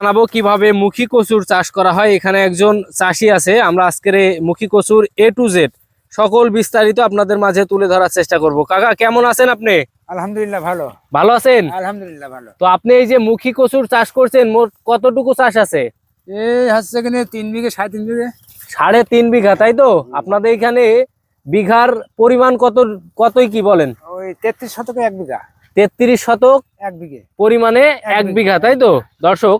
জানাব কীভাবে মুখী কচুর চাষ করা হয়। এখানে একজন চাষি আছে আমরা আজকের মুখী কচুর এ টু জেড সকল বিস্তারিত আপনাদের মাঝে তুলে ধরার চেষ্টা করব। কাকা কেমন আছেন আপনি? আলহামদুলিল্লাহ ভালো। ভালো আছেন? আলহামদুলিল্লাহ ভালো। তো আপনি এই যে মুখী কচুর চাষ করছেন মোট কতটুকু চাষ আছে? এই হচ্ছে এখানে তিন বিঘে সাড়ে তিন বিঘে। সাড়ে তিন বিঘা তাই তো? আপনাদের এখানে বিঘার পরিমাণ কত কতই কি বলেন? ওই তেত্রিশ শতকে এক বিঘা। তেত্রিশ শতক এক বিঘে। পরিমাণে এক। বিঘা তাই তো? দর্শক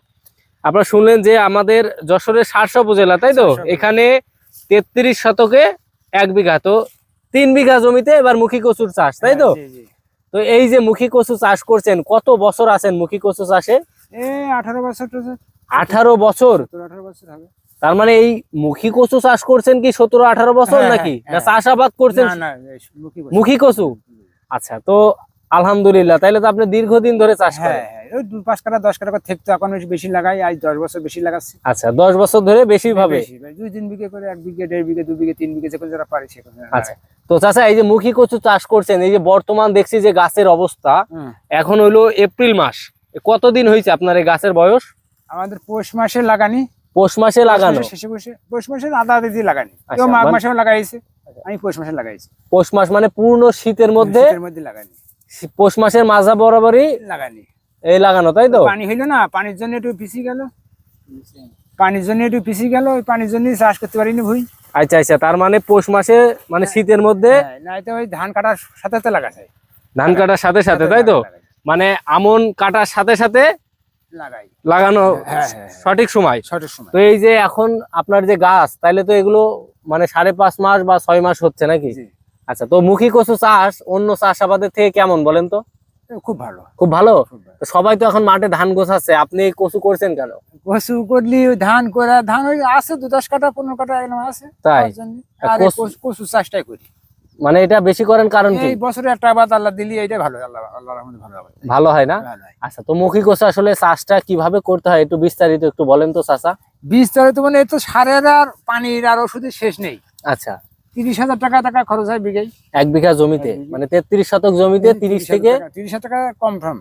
আপনারা শুনলেন যে আমাদের যশোরের সারসা উপজেলা তাই তো? এখানে তেত্রিশ শতকে এক বিঘা তো তিন বিঘা জমিতে এবার মুখী কচুর চাষ তাই তো? হ্যাঁ, জি। তো এই যে মুখী কচু চাষ করছেন কত বছর আছেন মুখী কচু চাষে? আঠারো বছর আঠারো বছর? তার মানে এই মুখী কচু চাষ করছেন কি সতেরো আঠারো বছর হ্যাঁ, নাকি? হ্যাঁ, না। চাষাবাদ করছেন? মুখী কচু। আচ্ছা তো আলহামদুলিল্লাহ তাইলে তো আপনি দীর্ঘদিন ধরে চাষ করেন। হ্যাঁ, ওই দু পাঁচ কাটা দশ কাটা করে থেকে এখন বেশি- লাগাই আজ দশ বছর বেশি লাগাচ্ছি। আচ্ছা দশ বছর ধরে বেশি ভাবে দুই তিন বিঘে করে এক বিঘে দেড় বিঘে দু বিঘে তিন বিঘে যে কোনো যারা পারে আচ্ছা। তো চাচা এই যে মুখী কচু চাষ করছেন এই যে বর্তমান দেখছি যে গাছের অবস্থা এখন হইল এপ্রিল মাস। কতদিন হয়েছে আপনার এই গাছের বয়স? আমাদের পৌষ মাসে লাগানি। পৌষ মাসে লাগানো? পৌষ শেষে পৌষ মাসে আদি দিয়ে লাগানি। আচ্ছা, কেউ মাঘ মানে- মাসেও লাগাইছে আমি পৌষ মাসে লাগাইছি। পৌষ মাস মানে পূর্ণ শীতের মধ্যে শীতের মধ্যে লাগানি। পৌষ মাসের মাঝা বরাবরই লাগানি। এই লাগানো তাই তো? পানি হইল না পানির জন্য একটু পিছিয়ে গেল। পানির জন্য একটু পিছিয়ে গেল ওই পানির জন্য চাষ করতে পারিনি ভুই। আচ্ছা আচ্ছা তার মানে পৌষ মাসে মানে শীতের মধ্যে হ্যাঁ, না তো ওই ধান কাটার সাথে সাথে লাগাছে। ধান কাটার সাথে সাথে তাই তো? মানে আমন কাটার সাথে সাথে লাগাই লাগানো হ্যাঁ, হ্যাঁ। সঠিক সময়? সঠিক সময়। তো এই যে এখন আপনার যে গাছ তাইলে তো এগুলো মানে সাড়ে পাঁচ মাস বা ছয় মাস হচ্ছে নাকি। আচ্ছা তো মুখী কচু চাষ অন্য চাষাবাদের থেকে কেমন বলেন তো? খুব ভালো। খুব ভালো? সবাই তো এখন মাঠে ধান গোছাচ্ছে। আপনি কচু করছেন কেন? কচু করলি ধান করে ধান ওই আছে দু দশ কাটা পনেরো কাটা এরকম আছে। তাই? আর কচু- চাষটাই করি। মানে এটা বেশি করেন কারণ কি? এই বছরে একটা আবাদ আল্লাহ দিলি এইটাই ভালো আল্লাহ আল্লাহ রহমতে ভালো ভালো হয় না? আচ্ছা তো মুখী কচু আসলে চাষটা কীভাবে করতে হয়? একটু বিস্তারিত একটু বলেন তো চাচা। বিস্তারিত মানে এই তো সারের আর পানির আর ওষুধের শেষ নেই। আচ্ছা। তিরিশ হাজার টাকা টাকা খরচ হয় বিঘাই এক বিঘা জমিতে? মানে তেত্রিশ শতক জমিতে তিরিশ থেকে তিরিশ হাজার টাকা কম ফ্রম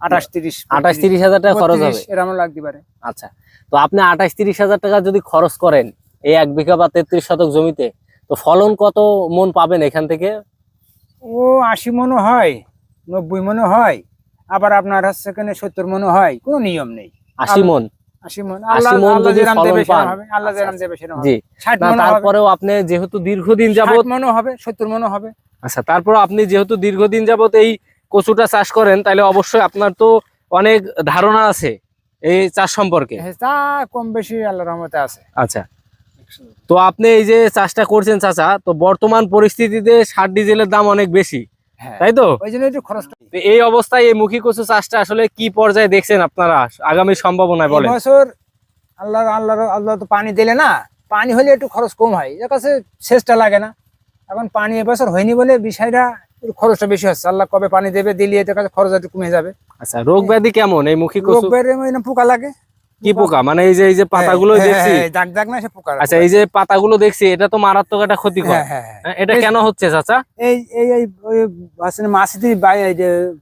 আঠাশ তিরিশ আঠাশ তিরিশ হাজার টাকা খরচ হবে? এরকম লাগতে পারে। আচ্ছা তো আপনি আঠাশ তিরিশ হাজার টাকা যদি খরচ করেন এই এক বিঘা বা তেত্রিশ শতক জমিতে তো ফলন কত মন পাবেন এখান থেকে? ও আশি মনও হয় নব্বই মনও হয় আবার আপনার হচ্ছে এখানে সত্তর মনও হয় কোনো নিয়ম নেই। আশি মন? আচ্ছা, যেরাম দেবে সেরকম হবে জি। ষাট না মনও হবে। তারপরেও আপনি যেহেতু দীর্ঘদিন যাবত ষাট হবে সত্তর মনও হবে। আচ্ছা তারপর আপনি যেহেতু দীর্ঘদিন যাবত এই কচুটা চাষ করেন তাহলে অবশ্যই আপনার তো অনেক ধারণা আছে এই চাষ সম্পর্কে। তা কম বেশি রহমতে আছে। আচ্ছা। তো আপনি এই যে চাষটা করছেন চাচা তো বর্তমান পরিস্থিতিতে সার ডিজেলের দাম অনেক বেশি। তাই তো? ওই জন্য একটু খরচটা এই অবস্থায় এই মুখী কচু চাষটা আসলে কি পর্যায়ে দেখছেন আপনারা? আগামী সম্ভাবনায় বলেন। বছর আল্লাহ আল্লাহ আল্লাহ তো পানি দিলে না পানি হলে একটু খরচ কম হয়। এর কাছে শেষটা লাগে না। এখন পানি এবছর হয়নি বলে বিষয়টা খরচটা বেশি হচ্ছে। আল্লাহ কবে পানি দেবে দিলে এদের কাছে খরচ একটু কমে যাবে। আচ্ছা রোগ ব্যাধি কেমন এই মুখী রোগ মানে পোকা লাগে। কি পোকা? মানে এই যে এই যে পাতাগুলো হ্যাঁ, দেখছি। হ্যাঁ, হ্যাঁ, দাগ দাগ না সে পোকা আচ্ছা এই যে পাতাগুলো দেখছি এটা তো মারাত্মক একটা হ্যাঁ, হ্যাঁ, হ্যাঁ। হ্যাঁ, এটা কেন হচ্ছে চাচা? এই এই এই আসলে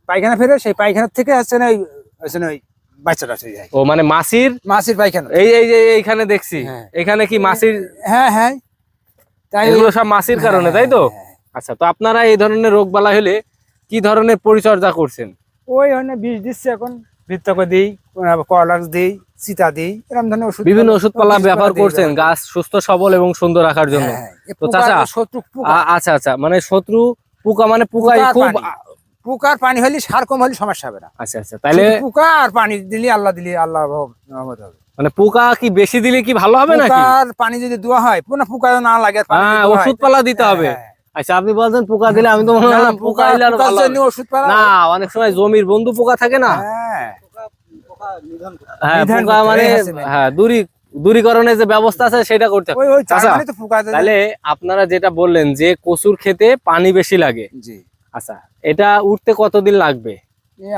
পায়খানা ফেরে সেই পায়খানার থেকে আসছে না ওই হচ্ছে ওই বাচ্চাটা চলে যায় ও মানে মাছির মাসির পায়খানা। এই এই যে এইখানে দেখছি। হ্যাঁ। এখানে কি মাছির হ্যাঁ হ্যাঁ। তাই এগুলো সব মাছির কারণে তাই তো? হ্যাঁ, হ্যাঁ। আচ্ছা তো আপনারা এই ধরনের রোগ বালা হলে কি ধরনের পরিচর্যা করছেন? ওই হয় বীজ দিচ্ছে এখন। বৃত্তক দিই কলাক্স দিই সীতা দিই এরকম ধরনের ওষুধ বিভিন্ন ওষুধ পালা ব্যবহার করছেন গাছ সুস্থ সবল এবং সুন্দর রাখার জন্য। হ্যাঁ, হ্যাঁ। এ তো পোকার চাচা, শত্রু পোকা। আচ্ছা আচ্ছা মানে শত্রু পোকা মানে পোকাই খুব পানি। পোকার পানি হলে সার কম হলে সমস্যা হবে না। আচ্ছা আচ্ছা তাহলে পোকা আর পানি দিলে আল্লাহ দিলে আল্লাহ রহমত হবে। মানে পোকা কি বেশি দিলে কি ভালো হবে নাকি? পোকার পানি যদি দেওয়া হয় পোকা না লাগে আর হ্যাঁ ওষুধ পালা দিতে হবে। আচ্ছা আপনি বলছেন পোকা দিলে আমি তো মনে হয় পোকা আরও। ওষুধ না অনেক সময় জমির বন্ধু পোকা থাকে না। হ্যাঁ হ্যাঁ নিধন পোকা করতে মানে হ্যাঁ, হ্যাঁ দূরী দূরীকরণের যে ব্যবস্থা আছে সেটা করতে আচ্ছা, মানে। তাহলে আপনারা যেটা বললেন যে কচুর খেতে পানি বেশি লাগে। আচ্ছা এটা উঠতে কতদিন লাগবে?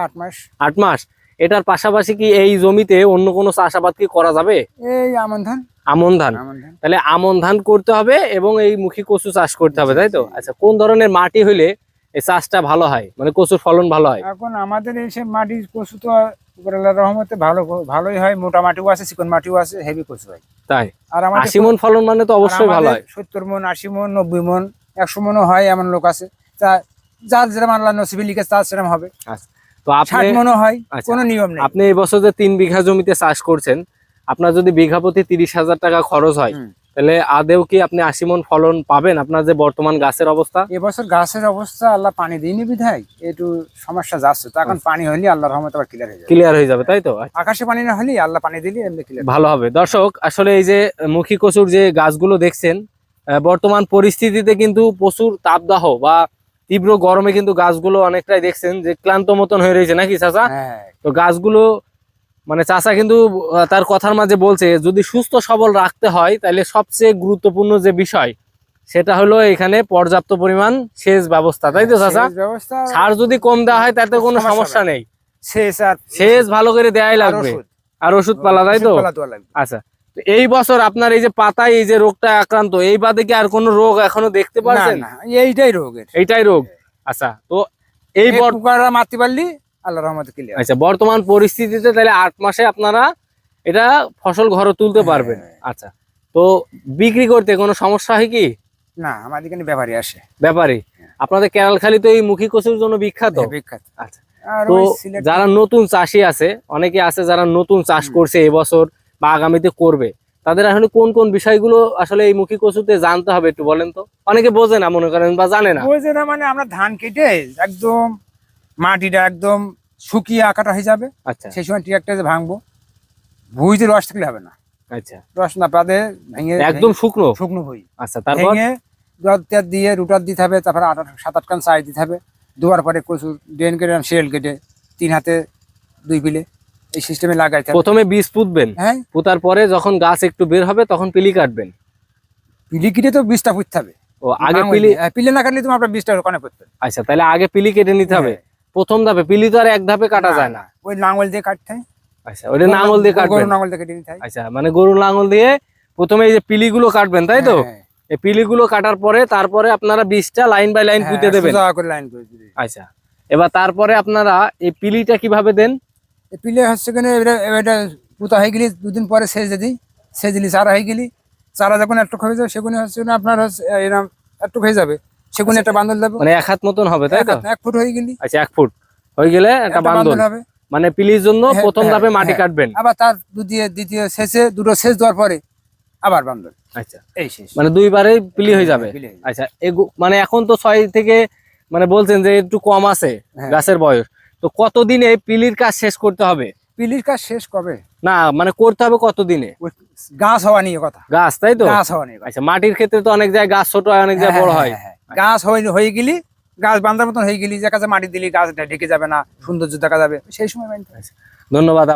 আট মাস। আট মাস। এটার পাশাপাশি কি এই জমিতে অন্য কোনো চাষাবাদ কি করা যাবে? এই আমন ধান। আমন ধান। আমন ধান। তাহলে আমন ধান করতে হবে এবং এই মুখী কচু চাষ করতে হবে তাই তো? আচ্ছা কোন ধরনের মাটি হইলে এই চাষটা ভালো হয়? মানে কচুর ফলন ভালো হয়? এখন আমাদের এসে মাটি কচু তো রহমতে ভালো ভালোই হয়। মোটা মাটিও আছে চিকন মাটিও আছে হেভি কচু হয়। তাই? আর আমাদের আশি মন ফলন মানে তো অবশ্যই ভালো হয়। সত্তর মন আশি মন নব্বই মন একশো মনও হয় এমন লোক আছে। তা যার যেরকম আল্লাহ নসিবে লিখে তার সেরকম হবে। তো ষাট আপনি মনও হয় আচ্ছা। কোনো নিয়ম নেই। আপনি এই বছর যে তিন বিঘা জমিতে চাষ করছেন আপনার যদি বিঘা প্রতি তিরিশ হাজার টাকা খরচ হয়। তাহলে আদেও কি আপনি আশি মন ফলন পাবেন? আপনার যে বর্তমান গাছের অবস্থা? এবছর গাছের অবস্থা আল্লাহ পানি দিইনি বিধায় একটু সমস্যা যাচ্ছে তো এখন পানি হলে আল্লাহ রহমত আবার ক্লিয়ার হয়ে যাবে। ক্লিয়ার হয়ে যাবে তাই তো? আকাশে পানি না হলে আল্লাহ পানি দিলে এমনি ক্লিয়ার ভালো হবে। দর্শক আসলে এই যে মুখী কচুর যে গাছগুলো দেখছেন বর্তমান পরিস্থিতিতে কিন্তু প্রচুর তাপদাহ বা তীব্র গরমে কিন্তু গাছগুলো অনেকটাই দেখছেন যে ক্লান্ত মতন হয়ে রয়েছে নাকি চাচা? হ্যাঁ। তো গাছগুলো মানে চাচা কিন্তু তার কথার মাঝে বলছে যদি সুস্থ সবল রাখতে হয় তাহলে সবচেয়ে গুরুত্বপূর্ণ যে বিষয় সেটা হলো এখানে পর্যাপ্ত পরিমাণ সেচ ব্যবস্থা। তাই তো চাচা? সার যদি কম দেওয়া হয় তাতে কোনো সমস্যা নেই। সেচ ভালো করে দেয়াই লাগবে। আর ওষুধ পালা তাই তো। আচ্ছা। এই বছর আপনার এই যে পাতায় এই যে রোগটা আক্রান্ত এই বাদে কি আর কোনো রোগ এখনও দেখতে না পারছেন? না এইটাই রোগ এইটাই রোগ। আচ্ছা তো এই পোকারা মারতে পারলি? আল্লাহ রহমতে ক্লিয়ার আচ্ছা বর্তমান পরিস্থিতিতে তাহলে আট মাসে আপনারা এটা ফসল ঘরে তুলতে পারবেন। হ্যাঁ। আচ্ছা তো বিক্রি করতে কোনো সমস্যা হয় কি? না আমাদের এখানে ব্যাপারী আসে। ব্যাপারে? আপনাদের কেরালখালি তো এই মুখী কচুর জন্য বিখ্যাত। হ্যাঁ, বিখ্যাত। আচ্ছা তো যারা নতুন চাষি আছে অনেকে আছে যারা নতুন চাষ করছে এবছর বা আগামীতে করবে তাদের আসলে কোন কোন বিষয়গুলো আসলে এই মুখী কচুতে জানতে হবে একটু বলেন তো? অনেকে বোঝে না মনে করেন বা জানে না। বোঝে না মানে আমরা ধান কেটে একদম মাটিটা একদম শুকিয়ে আঁকাটা হয়ে যাবে। আচ্ছা। সেই সময় ট্রাক্টরে ভাঙবো ভুইতে রস থাকলে হবে না। আচ্ছা। রস না পাতে ভেঙে একদম শুকনো? শুকনো ভুই। আচ্ছা তারপর? ভেঙে রদ তেল দিয়ে রুটার দিতে হবে তারপরে আট সাত আট কান চাই দিতে হবে। দুবার পরে কচু ড্রেন কেটে শেল কেটে তিন হাতে দুই পিলে এই সিস্টেমে লাগাইতে হবে। প্রথমে বীজ পুঁতবেন। হ্যাঁ। পুঁতার পরে যখন গাছ একটু বের হবে তখন পিলি কাটবেন। পিলি কেটে তো বীজটা পুঁততে হবে। ও আগে পিলি হ্যাঁ, পিলে না কাটলে তুমি আপনার বীজটা ওখানে হবে। আচ্ছা তাহলে আগে পিলি কেটে নিতে হবে। প্রথম ধাপে পিলি তো আর এক ধাপে কাটা যায় না। ওই নাঙ্গল দিয়ে কাটতে হয়। আচ্ছা ওটা নাঙল দিয়ে গরু কাটবেন। নাঙ্গল দিয়ে কেটে নিতে হয়। আচ্ছা মানে গরু লাঙল দিয়ে প্রথমে এই যে পিলিগুলো কাটবেন তাই তো? হ্যাঁ, এই পিলিগুলো কাটার পরে তারপরে আপনারা বীজটা লাইন বাই লাইন হ্যাঁ, পুঁতে দেবেন। সোজা করে লাইন করে। আচ্ছা এবার তারপরে আপনারা এই পিলিটা কীভাবে দেন? এই পিলে হচ্ছে কেন এটা এটা পুতা হয়ে গেলি দুদিন পরে সেচ দিই। সেচ দিলি চারা হয়ে গেলি চারা যখন একটু হয়ে যাবে সেগুলো হচ্ছে আপনার হচ্ছে এরকম একটু হয়ে যাবে। সেগুলো একটা বান্দল দেবো। মানে এক হাত মতন হবে তাই তো? এক ফুট হয়ে গেলি। আচ্ছা এক ফুট। হয়ে গেলে একটা বান্দল হবে। মানে পিলির জন্য হ্যাঁ, প্রথম হ্যাঁ, ধাপে মাটি হ্যাঁ। কাটবেন। আবার তার দ্বিতীয় দ্বিতীয় শেষে দুটো সেচ দেওয়ার পরে আবার বান্দল আচ্ছা। এই শেষ। মানে দুইবারে পিলি হয়ে যাবে। পিলি যাবে। আচ্ছা মানে এখন তো ছয় থেকে মানে বলছেন যে একটু কম আছে। গাছের বয়স। তো কতদিনে পিলির কাজ শেষ করতে হবে? পিলির কাজ শেষ কবে? না মানে করতে হবে কতদিনে? গাছ হওয়া নিয়ে কথা। গাছ তাই তো? গাছ হওয়া নিয়ে আচ্ছা মাটির ক্ষেত্রে তো অনেক জায়গায় গাছ ছোট হয় অনেক জায়গায় বড় হ্যাঁ। গাছ হয়ে গেলি গাছ বান্ধার মতন হয়ে গেলি যে কাছে মাটি দিলি গাছ ঢেকে যাবে না সৌন্দর্য দেখা যাবে। সেই সময় ধন্যবাদ।